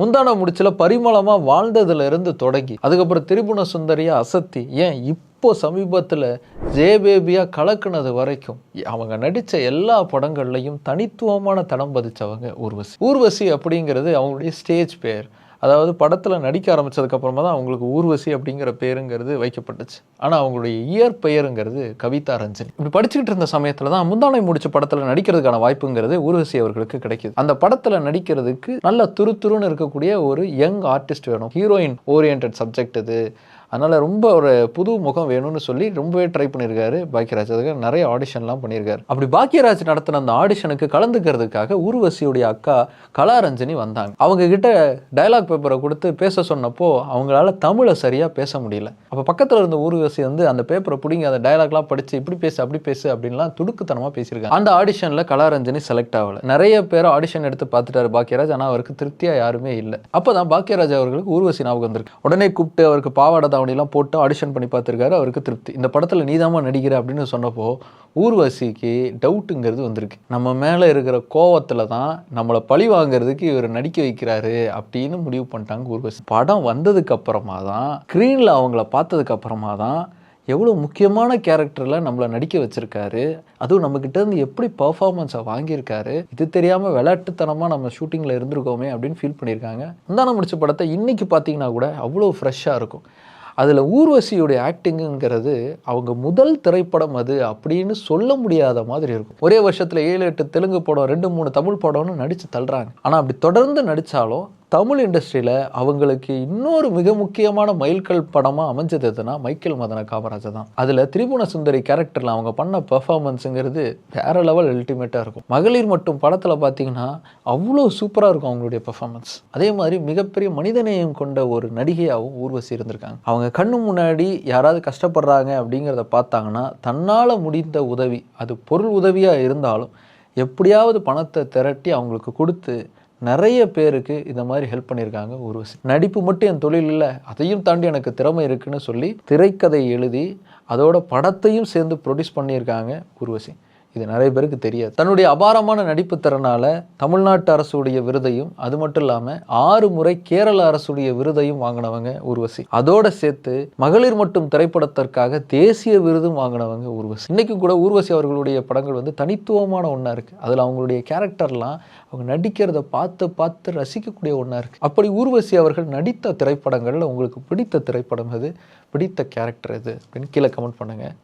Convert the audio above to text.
முந்தான முடிச்சில் பரிமளமாக வாழ்ந்ததுல இருந்து தொடங்கி அதுக்கப்புறம் திரிபுண சுந்தரியா அசத்தி ஏன் இப்போ சமீபத்தில் ஜேபேபியாக கலக்குனது வரைக்கும் அவங்க நடித்த எல்லா படங்கள்லையும் தனித்துவமான தடம் பதிச்சவங்க ஊர்வசி. ஊர்வசி அப்படிங்கிறது அவங்களுடைய ஸ்டேஜ் பேர். அதாவது படத்தில் நடிக்க ஆரம்பித்ததுக்கப்புறமா தான் அவங்களுக்கு ஊர்வசி அப்படிங்கிற பேருங்கிறது வைக்கப்பட்டுச்சு. ஆனால் அவங்களுடைய இயற்பெயருங்கிறது கவிதா ரஞ்சனி. இப்படி படிச்சுக்கிட்டு இருந்த சமயத்தில் தான் முந்தானை முடிச்ச படத்தில் நடிக்கிறதுக்கான வாய்ப்புங்கிறது ஊர்வசி அவர்களுக்கு கிடைக்குது. அந்த படத்தில் நடிக்கிறதுக்கு நல்ல துருதுருன்னு இருக்கக்கூடிய ஒரு யங் ஆர்டிஸ்ட் வேணும். ஹீரோயின் ஓரியன்ட் சப்ஜெக்ட் இது. அதனால் ரொம்ப ஒரு புது முகம் வேணும்னு சொல்லி ரொம்பவே ட்ரை பண்ணியிருக்காரு பாக்கியராஜ். அதுக்கு நிறைய ஆடிஷன்லாம் பண்ணியிருக்காரு அப்படி பாக்கியராஜ் நடத்தின அந்த ஆடிஷனுக்கு கலந்துக்கிறதுக்காக ஊர்வசியுடைய அக்கா கலாரஞ்சனி வந்தாங்க. அவங்க கிட்ட டயலாக் பேப்பரை கொடுத்து பேச சொன்னப்போ அவங்களால தமிழை சரியாக பேச முடியல. அப்போ பக்கத்தில் இருந்த ஊர்வசி வந்து அந்த பேப்பரை பிடிங்க அந்த டயலாக்லாம் படித்து இப்படி பேசு அப்படி பேசு அப்படின்லாம் துடுக்குத்தனமாக பேசியிருக்காங்க. அந்த ஆடிஷனில் கலாரஞ்சனி செலக்ட் ஆகலை. நிறைய பேர் ஆடிஷன் எடுத்து பார்த்துட்டாரு பாக்கியராஜ். ஆனால் அவருக்கு திருப்தியாக யாருமே இல்லை. அப்போ தான் பாக்கியராஜ் அவர்களுக்கு ஊர்வசி ஞாபகம் வந்திருக்கு. உடனே கூப்பிட்டு அவருக்கு பாவாடை தாவணிலாம் போட்டு ஆடிஷன் பண்ணி பார்த்துருக்காரு அவருக்கு திருப்தி. இந்த படத்தில் நீதாம்மா நடிக்கிற அப்படின்னு சொன்னப்போ ஊர்வசிக்கு டவுட்டுங்கிறது வந்திருக்கு. நம்ம மேலே இருக்கிற கோவத்தில் தான் நம்மளை பழி வாங்குறதுக்கு இவர் நடிக்க வைக்கிறாரு அப்படின்னு முடிவு பண்ணிட்டாங்க ஊர்வசி. படம் வந்ததுக்கு அப்புறமா தான் ஸ்க்ரீனில் அவங்கள பார்த்ததுக்கு அப்புறமா தான் எவ்வளோ முக்கியமான கேரக்டரில் நம்மளை நடிக்க வச்சுருக்காரு. அதுவும் நம்மக்கிட்ட இருந்து எப்படி பர்ஃபார்மன்ஸை வாங்கியிருக்காரு. இது தெரியாமல் விளையாட்டுத்தனமாக நம்ம ஷூட்டிங்கில் இருந்திருக்கோமே அப்படின்னு ஃபீல் பண்ணியிருக்காங்க. இந்தான முடிச்ச படத்தை இன்றைக்கி பார்த்தீங்கன்னா கூட அவ்வளோ ஃப்ரெஷ்ஷாக இருக்கும். அதில் ஊர்வசியுடைய ஆக்டிங்குங்கிறது அவங்க முதல் திரைப்படம் அது அப்படின்னு சொல்ல முடியாத மாதிரி இருக்கும். ஒரே வருஷத்தில் ஏழு எட்டு தெலுங்கு படம் ரெண்டு மூணு தமிழ் படம்னு நடித்து தள்ளுறாங்க. ஆனால் அப்படி தொடர்ந்து நடித்தாலும் தமிழ் இண்டஸ்ட்ரியில் அவங்களுக்கு இன்னொரு மிக முக்கியமான மைல்கல் படமாக அமைஞ்சது எதுனா மைக்கேல் மதன காமராஜர் தான். அதில் திரிபுண சுந்தரி கேரக்டரில் அவங்க பண்ண பெர்ஃபார்மன்ஸுங்கிறது வேற லெவல் அல்டிமேட்டாக இருக்கும். மகளிர் மட்டும் படத்தில் பார்த்தீங்கன்னா அவ்வளோ சூப்பராக இருக்கும் அவங்களுடைய பெர்ஃபார்மன்ஸ் அதே மாதிரி மிகப்பெரிய மனிதநேயம் கொண்ட ஒரு நடிகையாகவும் ஊர்வசி இருந்திருக்காங்க. அவங்க கண்ணு முன்னாடி யாராவது கஷ்டப்படுறாங்க அப்படிங்கிறத பார்த்தாங்கன்னா தன்னால் முடிந்த உதவி அது பொருள் உதவியாக இருந்தாலும் எப்படியாவது பணத்தை திரட்டி அவங்களுக்கு கொடுத்து நிறைய பேருக்கு இந்த மாதிரி ஹெல்ப் பண்ணியிருக்காங்க. ஊர்வசி நடிப்பு மட்டும் என் தொழில் இல்லை அதையும் தாண்டி எனக்கு திறமை இருக்குன்னு சொல்லி திரைக்கதை எழுதி அதோட படத்தையும் சேர்ந்து ப்ரொடியூஸ் பண்ணியிருக்காங்க ஊர்வசி இது நிறைய பேருக்கு தெரியாது. தன்னுடைய அபாரமான நடிப்பு திறனால தமிழ்நாட்டு அரசுடைய விருதையும் அது மட்டும் இல்லாமல் ஆறு முறை கேரள அரசுடைய விருதையும் வாங்கினவங்க ஊர்வசி. அதோட சேர்த்து மகளிர் மட்டும் திரைப்படத்திற்காக தேசிய விருதும் வாங்கினவங்க ஊர்வசி. இன்னைக்கு கூட ஊர்வசி அவர்களுடைய படங்கள் வந்து தனித்துவமான ஒன்றா இருக்குது அதில் அவங்களுடைய கேரக்டர்லாம் அவங்க நடிக்கிறத பார்த்து பார்த்து ரசிக்கக்கூடிய ஒன்றா இருக்குது அப்படி ஊர்வசி அவர்கள் நடித்த திரைப்படங்களில் உங்களுக்கு பிடித்த திரைப்படம் எது? பிடித்த கேரக்டர் எது? அப்படின்னு கீழே கமெண்ட் பண்ணுங்கள்